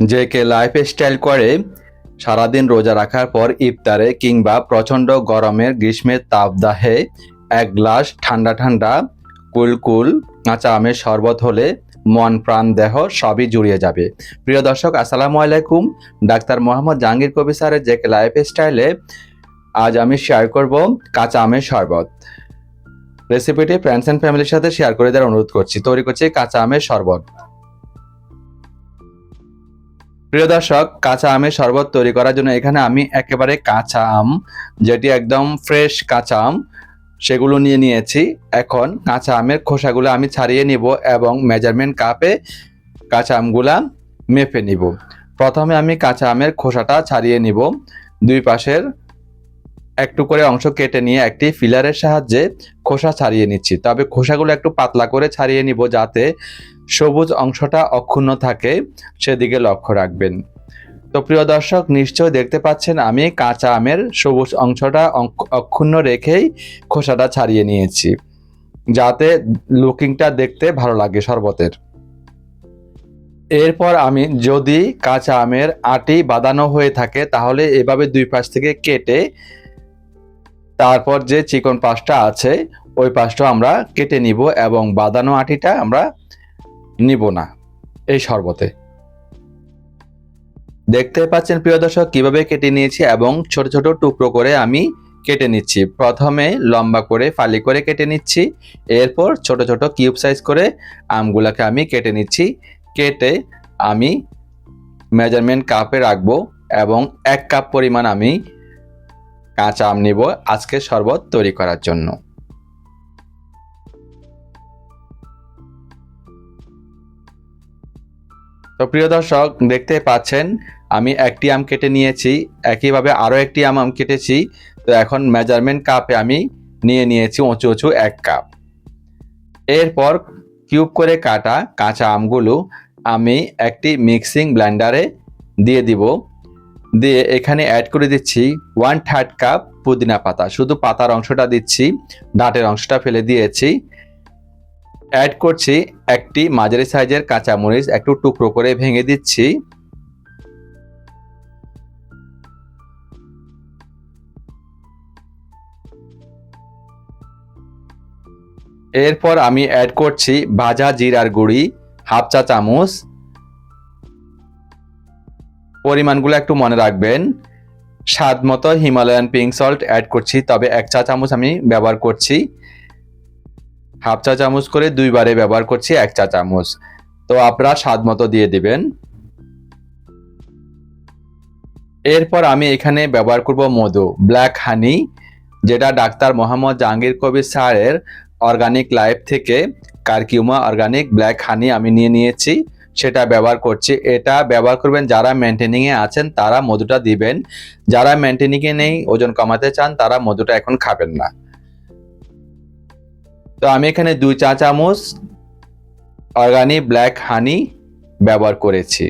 যে কে life style করে, সারাদিন রোজা রাখার পর ইফতারে কিংবা প্রচণ্ড গরমের গ্রীষ্মের তাপদাহে এক গ্লাস ঠান্ডা ঠান্ডা কুলকুল, কাঁচা আমের শরবত হলে মন প্রাণ দেহ সবই জুড়িয়ে যাবে। প্রিয় দর্শক, আসসালামু আলাইকুম। ডাক্তার মোহাম্মদ জাহাঙ্গীর কবি স্যারের যে কে লাইফ স্টাইলে আজ আমি শেয়ার করব কাঁচা আমের শরবত। রেসিপিটি ফ্রেন্ডস অ্যান্ড ফ্যামিলির সাথে শেয়ার করে দেওয়ার অনুরোধ করছি। তৈরি করছি কাঁচা আমের শরবত। প্রিয় দর্শক, কাঁচা আমের শরবত তৈরি করার জন্য এখানে আমি একেবারে কাঁচা আম, যেটি একদম ফ্রেশ কাঁচা আম, সেগুলো নিয়ে নিয়েছি। এখন কাঁচা আমের খোসাগুলো আমি ছাড়িয়ে নিব এবং মেজারমেন্ট কাপে কাঁচা আমগুলা মেপে নিব। প্রথমে আমি কাঁচা আমের খোসাটা ছাড়িয়ে নিব। দুই পাশের একটু করে অংশ কেটে নিয়ে একটি ফিলারের সাহায্যে খোসা ছাড়িয়ে নিচ্ছি। তবে খোসাগুলো একটু পাতলা করে ছাড়িয়ে নিব যাতে সবুজ অংশটা অক্ষুণ্ণ থাকে, সেদিকে লক্ষ্য রাখবেন। তো প্রিয় দর্শক নিশ্চয় দেখতে পাচ্ছেন আমি কাঁচা আমের সবুজ অংশটা অক্ষুণ্ণ রেখেই খোসাটা ছাড়িয়ে নিয়েছি। যাতে লুকিংটা দেখতে ভালো লাগে শরবতের। এরপর আমি যদি কাঁচা আমের আটি বাঁধানো হয়ে থাকে, তাহলে এভাবে দুই পাশ থেকে কেটে তারপর যে চিকন পাশটা আছে, ওই পাশটা আমরা কেটে নিব এবং বাঁধানো আটিটা আমরা নিব না এই শরবতে। দেখতে পাচ্ছেন প্রিয় দর্শক, কীভাবে কেটে নিয়েছি এবং ছোট ছোট টুকরো করে আমি কেটে নিচ্ছি। প্রথমে লম্বা করে ফালি করে কেটে নিচ্ছি, এরপর ছোট ছোট কিউব সাইজ করে আমগুলাকে আমি কেটে নিচ্ছি। কেটে আমি মেজারমেন্ট কাপে রাখব এবং এক কাপ পরিমাণ আমি কাঁচা আম নিব আজকে শরবত তৈরি করার জন্য। তো প্রিয় দর্শক, দেখতে পাচ্ছেন, আমি একটি আম কেটে নিয়েছি, একইভাবে আরও একটি আম আম কেটেছি। তো এখন মেজারমেন্ট কাপে আমি নিয়ে নিয়েছি উঁচু উঁচু এক কাপ এরপর কিউব করে কাটা কাঁচা আমগুলো আমি একটি মিক্সিং ব্লেন্ডারে দিয়ে দিব। দিয়ে এখানে অ্যাড করে দিচ্ছি ওয়ান থার্ড কাপ পুদিনা পাতা। শুধু পাতার অংশটা দিচ্ছি, ডাটের অংশটা ফেলে দিয়েছি। অ্যাড করছি একটি মাঝারি সাইজের কাঁচামরিচ, একটু টুকরো করে ভেঙে দিচ্ছি। এরপর আমি অ্যাড করছি ভাজা জিরার গুঁড়ি, হাফ চা চামচ পরিমাণগুলো একটু মনে রাখবেন। স্বাদ মতো হিমালয়ান পিঙ্ক সল্ট অ্যাড করছি, তবে এক চা চামচ আমি ব্যবহার করছি। হাফ চা চামচ করে দুইবারে ব্যবহার করছি, এক চা চামচ। তো আপনারা স্বাদ মতো দিয়ে দিবেন। এরপর আমি এখানে ব্যবহার করব মধু ব্ল্যাক হানি যেটা ডাক্তার মোহাম্মদ জাহাঙ্গীর কবির স্যারের অর্গানিক লাইফ থেকে কারকিউমা অর্গানিক ব্ল্যাক হানি আমি নিয়ে নিয়েছি। সেটা ব্যবহার করছি। এটা ব্যবহার করবেন যারা মেনটেনিংয়ে আছেন, তারা মধুটা দিবেন। যারা মেনটেনিংয়ে নেই, ওজন কমাতে চান, তারা মধুটা এখন খাবেন না। তো আমি এখানে দুই চা চামচ অর্গানিক ব্ল্যাক হানি ব্যবহার করেছি।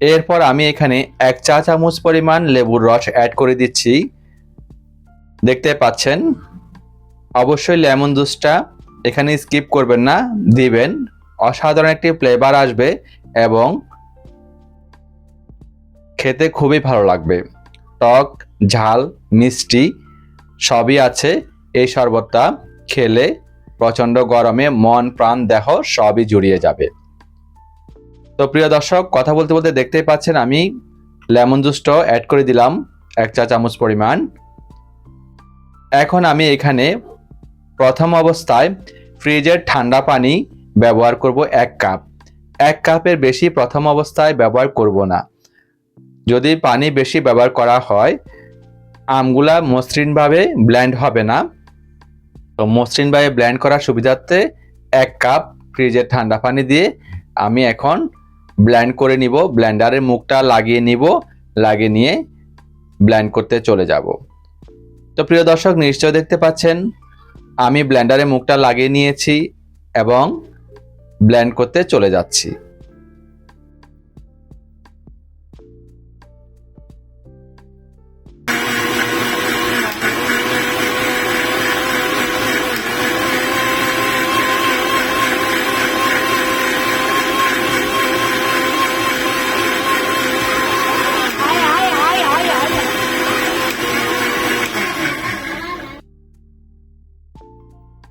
এরপর আমি এখানে এক চা চামচ পরিমাণ লেবুর রস অ্যাড করে দিচ্ছি। দেখতে পাচ্ছেন? অবশ্যই লেমন জুসটা এখানে স্কিপ করবেন না, দিবেন। অসাধারণ একটি ফ্লেভার আসবে এবং খেতে খুবই ভালো লাগবে। টক, ঝাল, মিষ্টি সবই আছে এই শরবতটা খেলে প্রচণ্ড গরমে মন, প্রাণ, দেহ সবই জুড়িয়ে যাবে। তো প্রিয় দর্শক, কথা বলতে বলতে দেখতেই পাচ্ছেন আমি লেমন জুসটাও অ্যাড করে দিলাম, এক চা চামচ পরিমাণ। এখন আমি এখানে প্রথম অবস্থায় ফ্রিজের ঠান্ডা পানি ব্যবহার করব এক কাপ। এক কাপের বেশি প্রথম অবস্থায় ব্যবহার করব না। যদি পানি বেশি ব্যবহার করা হয়, আমগুলা মসৃণভাবে ব্ল্যান্ড হবে না। তো মসৃণভাবে ব্ল্যান্ড করার সুবিধার্থে এক কাপ ফ্রিজের ঠান্ডা পানি দিয়ে আমি এখন ব্ল্যান্ড করে নিব ব্ল্যান্ডারের মুখটা লাগিয়ে নিব, লাগিয়ে নিয়ে ব্ল্যান্ড করতে চলে যাব। তো প্রিয় দর্শক নিশ্চয় দেখতে পাচ্ছেন আমি ব্ল্যান্ডারে মুখটা লাগিয়ে নিয়েছি এবং ব্ল্যান্ড করতে চলে যাচ্ছি।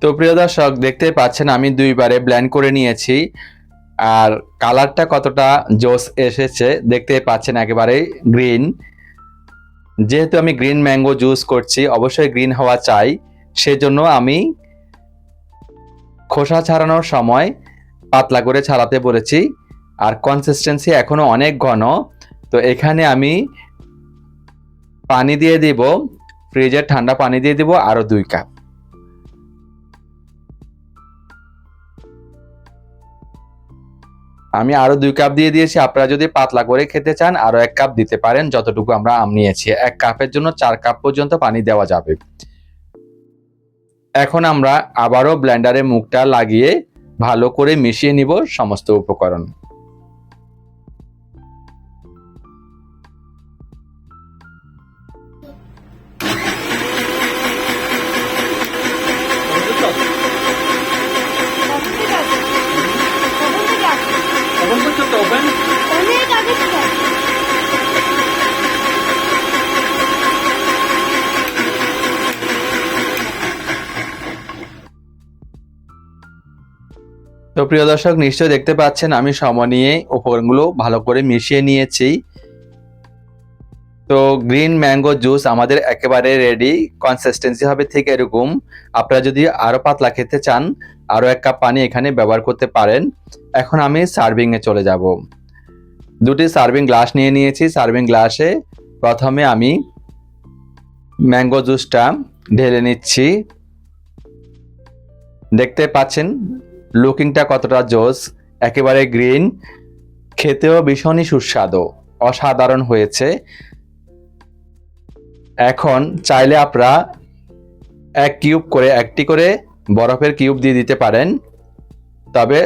তো প্রিয় দর্শক দেখতে পাচ্ছেন আমি দুইবারে ব্লেন্ড করে নিয়েছি। আর কালারটা কতটা জোস এসেছে দেখতে পাচ্ছেন একেবারে গ্রিন যেহেতু আমি গ্রিন ম্যাঙ্গো জুস করছি, অবশ্যই গ্রিন হওয়া চাই। সেজন্য আমি খোসা ছাড়ানোর সময় পাতলা করে ছাড়াতে বলেছি। আর কনসিস্টেন্সি এখনও অনেক ঘন। তো এখানে আমি পানি দিয়ে দিব ফ্রিজের ঠান্ডা পানি দিয়ে দিব আরও দুই কাপ আমি আরও দুই কাপ দিয়ে দিয়েছি। আপনারা যদি পাতলা করে খেতে চান, আরও এক কাপ দিতে পারেন, যতটুকু আমরা আম নিয়েছি। এক কাপের জন্য চার কাপ পর্যন্ত পানি দেওয়া যাবে। এখন আমরা আবারও ব্ল্যান্ডারে মুখটা লাগিয়ে ভালো করে মিশিয়ে নিব সমস্ত উপকরণ। তো প্রিয় দর্শক, নিশ্চয়ই দেখতে পাচ্ছেন, আমি সময় নিয়ে উপকরণগুলো ভালো করে মিশিয়ে নিয়েছি। তো গ্রিন ম্যাঙ্গো জুস আমাদের একেবারে রেডি কনসিস্টেন্সি হবে ঠিক এরকম। আপনারা যদি আরও পাতলা খেতে চান, আরও এক কাপ পানি এখানে ব্যবহার করতে পারেন। এখন আমি সার্ভিং এ চলে যাব। দুটি সার্ভিং গ্লাস নিয়ে নিয়েছি। সার্ভিং গ্লাসে প্রথমে আমি ম্যাঙ্গো জুসটা ঢেলে নিচ্ছি। দেখতে পাচ্ছেন লুকিংটা কতটা জোস, একেবারে গ্রিন, খেতেও ভীষণই সুস্বাদু, অসাধারণ হয়েছে। এখন চাইলে আপনারা এক কিউব করে, একটি করে বরফের কিউব দিয়ে দিতে পারেন। তবে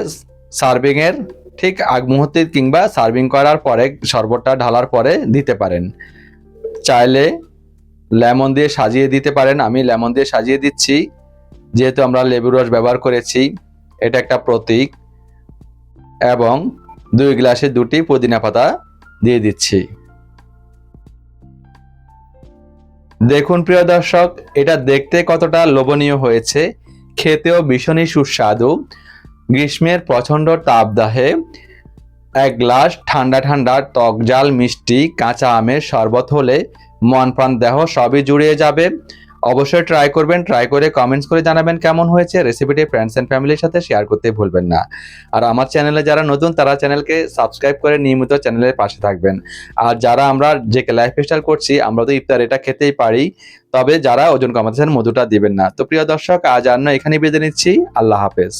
সার্ভিংয়ের ঠিক আগ মুহূর্তে কিংবা সার্ভিং করার পরে, শরবতটা ঢালার পরে দিতে পারেন। চাইলে লেমন দিয়ে সাজিয়ে দিতে পারেন। আমি লেমন দিয়ে সাজিয়ে দিচ্ছি, যেহেতু আমরা লেবু রস ব্যবহার করেছি। এটা একটা প্রতীক এবং দুই গ্লাসে দুটি পুদিনা পাতা দিয়ে দিচ্ছি। দেখুন প্রিয় দর্শক, এটা দেখতে কতটা লোভনীয় হয়েছে। খেতেও ভীষণই সুস্বাদু। গ্রীষ্মের প্রচণ্ড তাপদাহে এক গ্লাস ঠান্ডা ঠান্ডা টক জাল মিষ্টি, কাঁচা আমের শরবত হলে মন প্রাণ দেহ সবই জুড়িয়ে যাবে। অবশ্যই ট্রাই করবেন ট্রাই করে কমেন্টস করে জানাবেন কেমন হয়েছে রেসিপিটি ফ্রেন্ডস অ্যান্ড ফ্যামিলির সাথে শেয়ার করতে ভুলবেন না। আর আমার চ্যানেলে যারা নতুন, তারা চ্যানেলকে সাবস্ক্রাইব করে নিয়মিত চ্যানেলের পাশে থাকবেন। আর যারা আমরা যে লাইফ স্টাইল করছি, আমরা তো ইফতার এটা খেতেই পারি, তবে যারা ওজন কমাতে চান মধুটা দিবেন না। তো প্রিয় দর্শক, আজ আর এখানে বেঁধে নিচ্ছি। আল্লাহ হাফেজ।